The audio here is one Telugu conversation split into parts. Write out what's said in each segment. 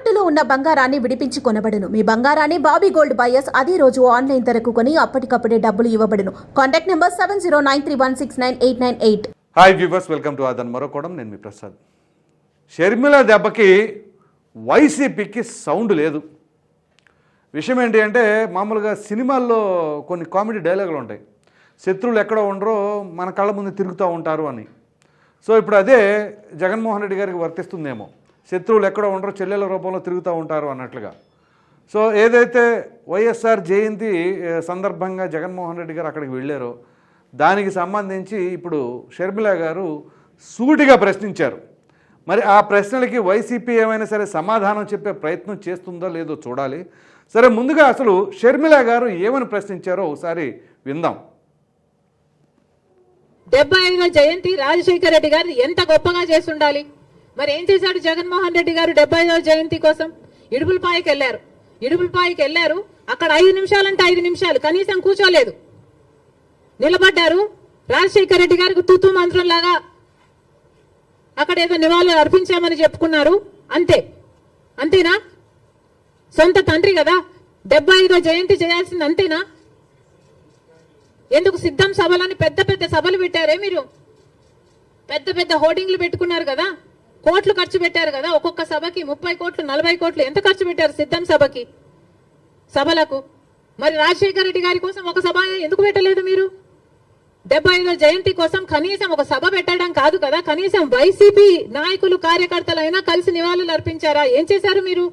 తాకట్టులో ఉన్న బంగారాన్ని విడిపించి కొనబడును. మీ బంగారాన్ని బాబీ గోల్డ్ బయర్స్ అదే రోజు ఆన్లైన్ ధరకు కొని అప్పటికప్పుడే డబ్బులు ఇవ్వబడును. Contact number seven zero nine three one six nine eight nine eight. Hi viewers welcome to అదన్ మరొకడం నేను మీ ప్రసాద్. షర్మిల దెబ్బకి వైసీపీకి సౌండ్ లేదు. విషయం ఏంటి అంటే మామూలుగా సినిమాల్లో కొన్ని కామెడీ డైలాగులు ఉంటాయి. శత్రువులు ఎక్కడో ఉండరో మన కళ్ళ ముందు తిరుగుతూ ఉంటారు అని. సో ఇప్పుడు అదే జగన్మోహన్ రెడ్డి గారికి వర్తిస్తుందేమో. శత్రువులు ఎక్కడో ఉండరు చెల్లెల రూపంలో తిరుగుతూ ఉంటారు అన్నట్లుగా. సో ఏదైతే వైఎస్ఆర్ జయంతి సందర్భంగా జగన్మోహన్ రెడ్డి గారు అక్కడికి వెళ్ళారో దానికి సంబంధించి ఇప్పుడు షర్మిల గారు సూటిగా ప్రశ్నించారు. మరి ఆ ప్రశ్నలకి వైసీపీ ఏమైనా సరే సమాధానం చెప్పే ప్రయత్నం చేస్తుందో లేదో చూడాలి. సరే ముందుగా అసలు షర్మిల గారు ఏమని ప్రశ్నించారో ఒకసారి విందాం. డెబ్బై ఐదో జయంతి రాజశేఖర రెడ్డి గారు ఎంత గొప్పగా చేస్తుండాలి మరి ఏం చేశాడు జగన్మోహన్ రెడ్డి గారు డెబ్బై జయంతి కోసం? ఇడుపులపాయకి వెళ్ళారు. ఇడుపులపాయకి వెళ్ళారు. అక్కడ ఐదు నిమిషాలంటే ఐదు నిమిషాలు. కనీసం కూర్చోలేదు. నిలబడ్డారు. రాజశేఖర రెడ్డి గారికి తూతూ మంత్రం లాగా అక్కడ ఏదో నివాళులు అర్పించామని చెప్పుకున్నారు. అంతే. అంతేనా? సొంత తండ్రి కదా. డెబ్బై ఐదో జయంతి చేయాల్సింది అంతేనా? ఎందుకు సిద్ధం సభలని పెద్ద పెద్ద సభలు పెట్టారే మీరు? పెద్ద పెద్ద హోర్డింగ్లు పెట్టుకున్నారు కదా. కోట్లు ఖర్చు పెట్టారు కదా ఒక్కొక్క సభకి ముప్పై కోట్లు నలభై కోట్లు ఎంత ఖర్చు పెట్టారు సిద్ధం సభకి? సభలకు? మరి రాజశేఖర రెడ్డి గారి కోసం ఒక సభ ఎందుకు పెట్టలేదు మీరు? డెబ్బై ఐదో జయంతి కోసం కనీసం ఒక సభ పెట్టడం కాదు కదా కనీసం వైసీపీ నాయకులు కార్యకర్తలైనా కలిసి నివాళులు అర్పించారా? ఏం చేశారు మీరు?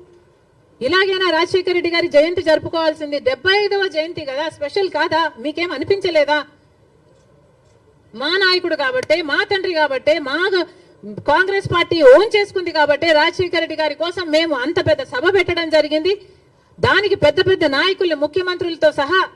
ఇలాగైనా రాజశేఖర రెడ్డి గారి జయంతి జరుపుకోవాల్సింది డెబ్బై ఐదవ జయంతి కదా స్పెషల్ కాదా? మీకేం అనిపించలేదా? మా నాయకుడు కాబట్టే మా తండ్రి కాబట్టే మా కాంగ్రెస్ పార్టీ ఓన్ చేసుకుంది కాబట్టి రాజశేఖర రెడ్డి గారి కోసం మేము అంత పెద్ద సభ పెట్టడం జరిగింది. దానికి పెద్ద పెద్ద నాయకులు ముఖ్యమంత్రులతో సహా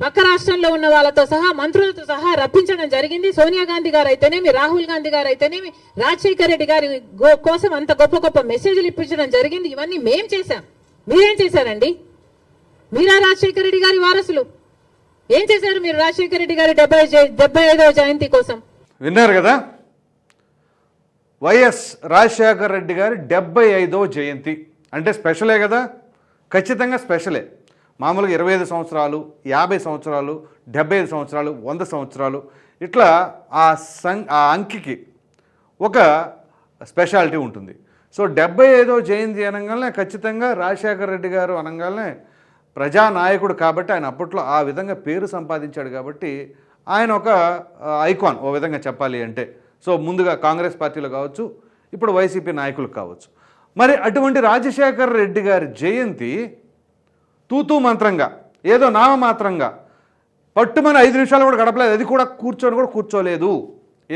పక్క రాష్ట్రంలో ఉన్న వాళ్ళతో సహా మంత్రులతో సహా రప్పించడం జరిగింది. సోనియా గాంధీ గారు అయితేనేమి రాహుల్ గాంధీ గారు అయితేనేమి రాజశేఖర రెడ్డి గారి గో- కోసం అంత గొప్ప గొప్ప మెసేజ్లు ఇప్పించడం జరిగింది. ఇవన్నీ మేం చేశాం. మీరేం చేశారండి? మీరా రాజశేఖర రెడ్డి గారి వారసులు? ఏం చేశారు మీరు రాజశేఖర రెడ్డి గారి డెబ్బై డెబ్బై ఐదవ జయంతి కోసం? విన్నారు కదా? వైఎస్ రాజశేఖర రెడ్డి గారి డెబ్బై ఐదవ జయంతి. అంటే స్పెషలే కదా? ఖచ్చితంగా స్పెషలే. మామూలుగా ఇరవై ఐదు సంవత్సరాలు యాభై సంవత్సరాలు డెబ్బై ఐదు సంవత్సరాలు వంద సంవత్సరాలు. ఇట్లా ఆ సం ఆ అంకికి ఒక స్పెషాలిటీ ఉంటుంది. సో డెబ్బై ఐదో జయంతి అనగానే ఖచ్చితంగా రాజశేఖర రెడ్డి గారు అనగానే ప్రజానాయకుడు కాబట్టి ఆయన అప్పట్లో ఆ విధంగా పేరు సంపాదించాడు కాబట్టి ఆయన ఒక ఐకాన్ ఓ విధంగా చెప్పాలి అంటే. సో ముందుగా కాంగ్రెస్ పార్టీలో కావచ్చు ఇప్పుడు వైసీపీ నాయకులు కావచ్చు. మరి అటువంటి రాజశేఖర్ రెడ్డి గారి జయంతి తూతూ మంత్రంగా ఏదో నామమాత్రంగా పట్టుమని ఐదు నిమిషాలు కూడా గడపలేదు అది కూడా కూర్చొని కూడా కూర్చోలేదు.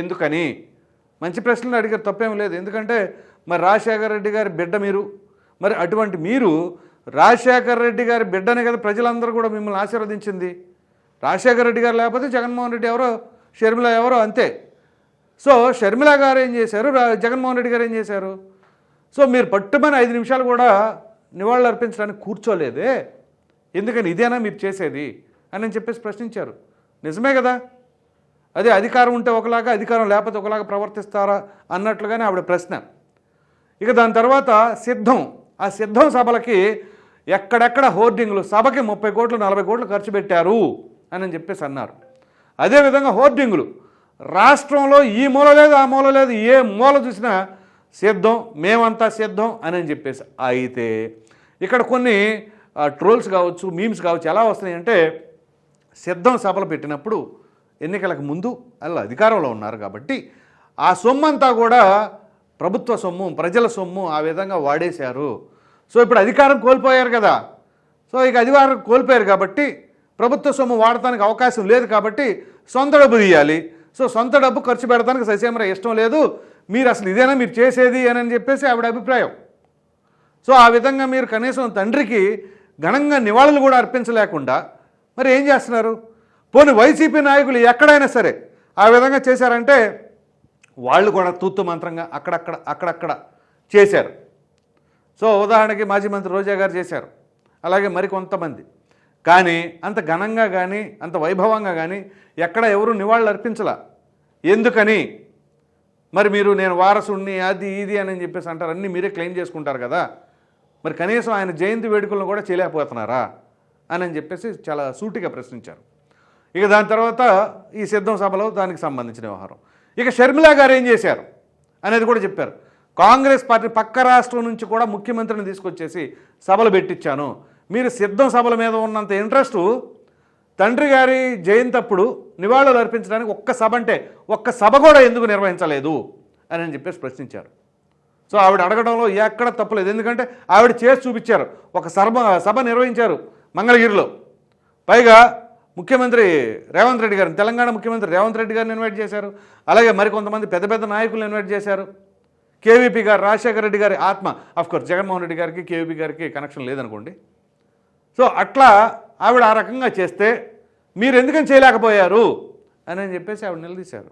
ఎందుకని? మంచి ప్రశ్నలు అడిగారు తప్పేం లేదు. ఎందుకంటే మరి రాజశేఖర రెడ్డి గారి బిడ్డ మీరు. మరి అటువంటి మీరు రాజశేఖర రెడ్డి గారి బిడ్డనే కదా ప్రజలందరూ కూడా మిమ్మల్ని ఆశీర్వదించింది. రాజశేఖర రెడ్డి గారు లేకపోతే జగన్మోహన్ రెడ్డి ఎవరో షర్మిల ఎవరో అంతే. సో షర్మిల గారు ఏం చేశారు? జగన్మోహన్ రెడ్డి గారు ఏం చేశారు? సో మీరు పట్టుమని ఐదు నిమిషాలు కూడా నివాళులు అర్పించడానికి కూర్చోలేదే. ఎందుకని ఇదేనా మీరు చేసేది? అని చెప్పేసి ప్రశ్నించారు. నిజమే కదా? అదే అధికారం ఉంటే ఒకలాగా అధికారం లేకపోతే ఒకలాగా ప్రవర్తిస్తారా అన్నట్లుగానే ఆవిడ ప్రశ్న. ఇక దాని తర్వాత సిద్ధం. ఆ సిద్ధం సభలకి ఎక్కడెక్కడ హోర్డింగ్లు సభకి ముప్పై కోట్లు నలభై కోట్లు ఖర్చు పెట్టారు అని చెప్పేసి అన్నారు. అదేవిధంగా హోర్డింగులు. రాష్ట్రంలో ఈ మూల లేదు ఆ మూల లేదు ఏ మూల చూసినా సిద్ధం మేమంతా సిద్ధం అని అని చెప్పేసి. అయితే ఇక్కడ కొన్ని ట్రోల్స్ కావచ్చు మీమ్స్ కావచ్చు ఎలా వస్తున్నాయి అంటే సిద్ధం సభలు పెట్టినప్పుడు ఎన్నికలకు ముందు వాళ్ళు అధికారంలో ఉన్నారు కాబట్టి ఆ సొమ్ము అంతా కూడా ప్రభుత్వ సొమ్ము ప్రజల సొమ్ము ఆ విధంగా వాడేశారు. సో ఇప్పుడు అధికారం కోల్పోయారు కదా. సో ఇక అధికారం కోల్పోయారు కాబట్టి ప్రభుత్వ సొమ్ము వాడటానికి అవకాశం లేదు కాబట్టి సొంత డబ్బు తీయాలి. సో సొంత డబ్బు ఖర్చు పెడతానికి ససేమరా ఇష్టం లేదు. మీరు అసలు ఇదేనా మీరు చేసేది అని అని చెప్పేసి ఆవిడ అభిప్రాయం. సో ఆ విధంగా మీరు కనీసం తండ్రికి ఘనంగా నివాళులు కూడా అర్పించలేకుండా మరి ఏం చేస్తున్నారు? పోనీ వైసీపీ నాయకులు ఎక్కడైనా సరే ఆ విధంగా చేశారంటే వాళ్ళు కూడా తూత్తు మంత్రంగా అక్కడక్కడ అక్కడక్కడ చేశారు. సో ఉదాహరణకి మాజీ మంత్రి రోజా గారు చేశారు. అలాగే మరికొంతమంది కానీ అంత ఘనంగా కానీ అంత వైభవంగా కానీ ఎక్కడ ఎవరు నివాళులు అర్పించలా. ఎందుకని? మరి మీరు నేను వారసుణ్ణి అది ఇది అని చెప్పేసి అంటారు. అన్నీ మీరే క్లెయిమ్ చేసుకుంటారు కదా. మరి కనీసం ఆయన జయంతి వేడుకలను కూడా చేయలేకపోతున్నారా? అని అని చెప్పేసి చాలా సూటిగా ప్రశ్నించారు. ఇక దాని తర్వాత ఈ సిద్ధం సభలో దానికి సంబంధించిన వ్యవహారం. ఇక షర్మిలా గారు ఏం చేశారు అనేది కూడా చెప్పారు. కాంగ్రెస్ పార్టీ పక్క రాష్ట్రం నుంచి కూడా ముఖ్యమంత్రిని తీసుకొచ్చేసి సభలు పెట్టించాను. మీరు సిద్ధం సభల మీద ఉన్నంత ఇంట్రెస్టు తండ్రి గారి జయంతి అప్పుడు నివాళులు అర్పించడానికి ఒక్క సభ అంటే ఒక్క సభ కూడా ఎందుకు నిర్వహించలేదు అని అని చెప్పేసి ప్రశ్నించారు. సో ఆవిడ అడగడంలో ఎక్కడ తప్పలేదు ఎందుకంటే ఆవిడ చేసి చూపించారు. ఒక సభ సభ నిర్వహించారు మంగళగిరిలో. పైగా ముఖ్యమంత్రి రేవంత్ రెడ్డి గారిని తెలంగాణ ముఖ్యమంత్రి రేవంత్ రెడ్డి గారిని ఇన్వైట్ చేశారు. అలాగే మరికొంతమంది పెద్ద పెద్ద నాయకులను ఇన్వైట్ చేశారు. కేవీపీ గారు రాజశేఖర రెడ్డి గారి ఆత్మ. అఫ్కోర్స్ జగన్మోహన్ రెడ్డి గారికి కేవీపీ గారికి కనెక్షన్ లేదనుకోండి. సో అట్లా ఆవిడ ఆ రకంగా చేస్తే మీరు ఎందుకని చేయలేకపోయారు? అని అని చెప్పేసి ఆవిడ నిలదీశారు.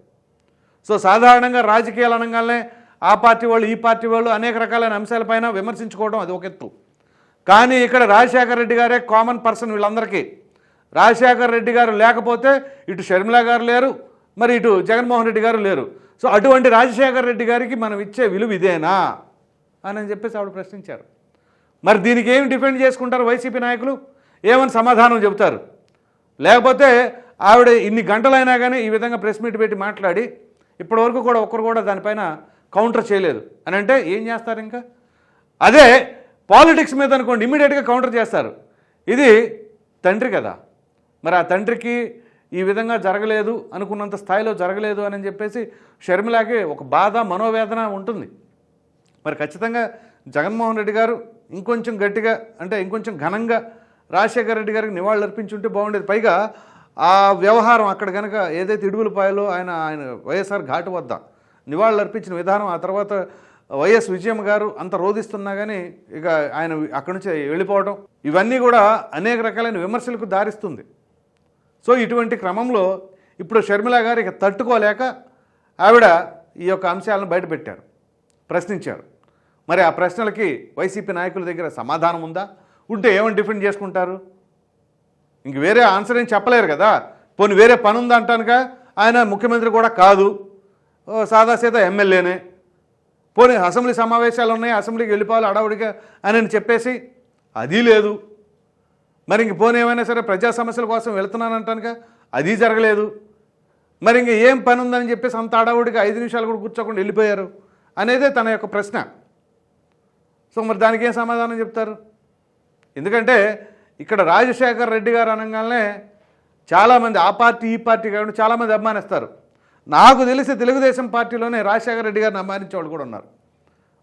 సో సాధారణంగా రాజకీయాలు అనగానే ఆ పార్టీ వాళ్ళు ఈ పార్టీ వాళ్ళు అనేక రకాలైన అంశాలపైన విమర్శించుకోవడం అది ఒక ఎత్తు. కానీ ఇక్కడ రాజశేఖర రెడ్డి గారే కామన్ పర్సన్ వీళ్ళందరికీ. రాజశేఖర రెడ్డి గారు లేకపోతే ఇటు షర్మిల గారు లేరు మరి ఇటు జగన్మోహన్ రెడ్డి గారు లేరు. సో అటువంటి రాజశేఖర రెడ్డి గారికి మనం ఇచ్చే విలువ ఇదేనా? అని అని చెప్పేసి ఆవిడ ప్రశ్నించారు. మరి దీనికి ఏమి డిఫెండ్ చేసుకుంటారు వైసీపీ నాయకులు? ఏమని సమాధానం చెబుతారు? లేకపోతే ఆవిడ ఇన్ని గంటలైనా కానీ ఈ విధంగా ప్రెస్ మీట్ పెట్టి మాట్లాడి ఇప్పటివరకు కూడా ఒక్కరు కూడా దానిపైన కౌంటర్ చేయలేదు. అని అంటే ఏం చేస్తారు ఇంకా? అదే పాలిటిక్స్ మీద అనుకోండి ఇమ్మీడియట్గా కౌంటర్ చేస్తారు. ఇది తండ్రి కదా. మరి ఆ తండ్రికి ఈ విధంగా జరగలేదు అనుకున్నంత స్థాయిలో జరగలేదు అని చెప్పేసి షర్మిలాకి ఒక బాధ మనోవేదన ఉంటుంది. మరి ఖచ్చితంగా జగన్మోహన్ రెడ్డి గారు ఇంకొంచెం గట్టిగా అంటే ఇంకొంచెం ఘనంగా రాజశేఖర రెడ్డి గారికి నివాళులు అర్పించుంటే బాగుండేది. పైగా ఆ వ్యవహారం అక్కడ కనుక ఏదైతే ఇడుగులపాయలో ఆయన ఆయన వైఎస్ఆర్ ఘాటు వద్ద నివాళులు అర్పించిన విధానం ఆ తర్వాత వైఎస్ విజయం గారు అంత రోధిస్తున్నా కానీ ఇక ఆయన అక్కడి నుంచి వెళ్ళిపోవడం ఇవన్నీ కూడా అనేక రకాలైన విమర్శలకు దారిస్తుంది. సో ఇటువంటి క్రమంలో ఇప్పుడు షర్మిల గారు ఇక తట్టుకోలేక ఆవిడ ఈ యొక్క అంశాలను బయటపెట్టారు ప్రశ్నించారు. మరి ఆ ప్రశ్నలకి వైసీపీ నాయకుల దగ్గర సమాధానం ఉందా? ఉంటే ఏమని డిఫెండ్ చేసుకుంటారు? ఇంక వేరే ఆన్సర్ ఏం చెప్పలేరు కదా. పోనీ వేరే పని ఉందా అంటానుక ఆయన ముఖ్యమంత్రి కూడా కాదు. ఓ సాదాసీదా ఎమ్మెల్యేనే. పోనీ అసెంబ్లీ సమావేశాలు ఉన్నాయి అసెంబ్లీకి వెళ్ళిపోవాలి అడవుడిగా అని చెప్పేసి అది లేదు. మరి ఇంక పోనీ ఏమైనా సరే ప్రజా సమస్యల కోసం వెళ్తున్నానంటానుక అది జరగలేదు. మరి ఇంక ఏం పని ఉందని చెప్పేసి అంత అడవుడిగా ఐదు నిమిషాలు కూడా కూర్చోకుండా వెళ్ళిపోయారు అనేదే తన యొక్క ప్రశ్న. సో మరి దానికి ఏం సమాధానం చెప్తారు? ఎందుకంటే ఇక్కడ రాజశేఖర్ రెడ్డి గారు అనగానే చాలామంది ఆ పార్టీ ఈ పార్టీ కాకుండా చాలామంది అభిమానిస్తారు. నాకు తెలిసి తెలుగుదేశం పార్టీలోనే రాజశేఖర రెడ్డి గారిని అభిమానించేవాళ్ళు కూడా ఉన్నారు.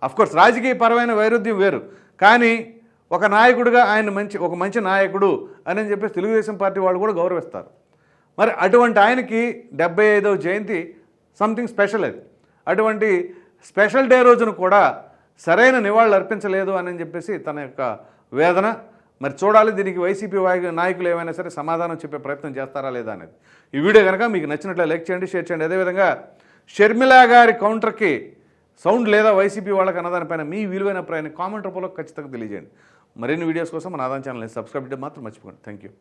అఫ్కోర్స్ రాజకీయ పరమైన వైరుధ్యం వేరు. కానీ ఒక నాయకుడిగా ఆయన మంచి ఒక మంచి నాయకుడు అని చెప్పేసి తెలుగుదేశం పార్టీ వాళ్ళు కూడా గౌరవిస్తారు. మరి అటువంటి ఆయనకి డెబ్బై ఐదవ జయంతి సంథింగ్ స్పెషల్ అది. అటువంటి స్పెషల్ డే రోజున కూడా సరైన నివాళులు అర్పించలేదు అని చెప్పేసి తన యొక్క వేదన. మరి చూడాలి దీనికి వైసీపీ వాయి- నాయకులు ఏమైనా సరే సమాధానం చెప్పే ప్రయత్నం చేస్తారా లేదా అనేది. ఈ వీడియో కనుక మీకు నచ్చినట్లు లైక్ చేయండి షేర్ చేయండి. అదేవిధంగా షర్మిల గారి కౌంటర్కి సౌండ్ లేదా వైసీపీ వాళ్ళకి అన్నదానిపైన మీ విలువైన అభిప్రాయాన్ని కామెంట్ రూపంలో ఖచ్చితంగా తెలియజేయండి. మరిన్ని వీడియోస్ కోసం మన ఆదాన్ ఛానల్ని సబ్స్క్రైబ్ చేయడం మాత్రం మర్చిపోండి థ్యాంక్ యూ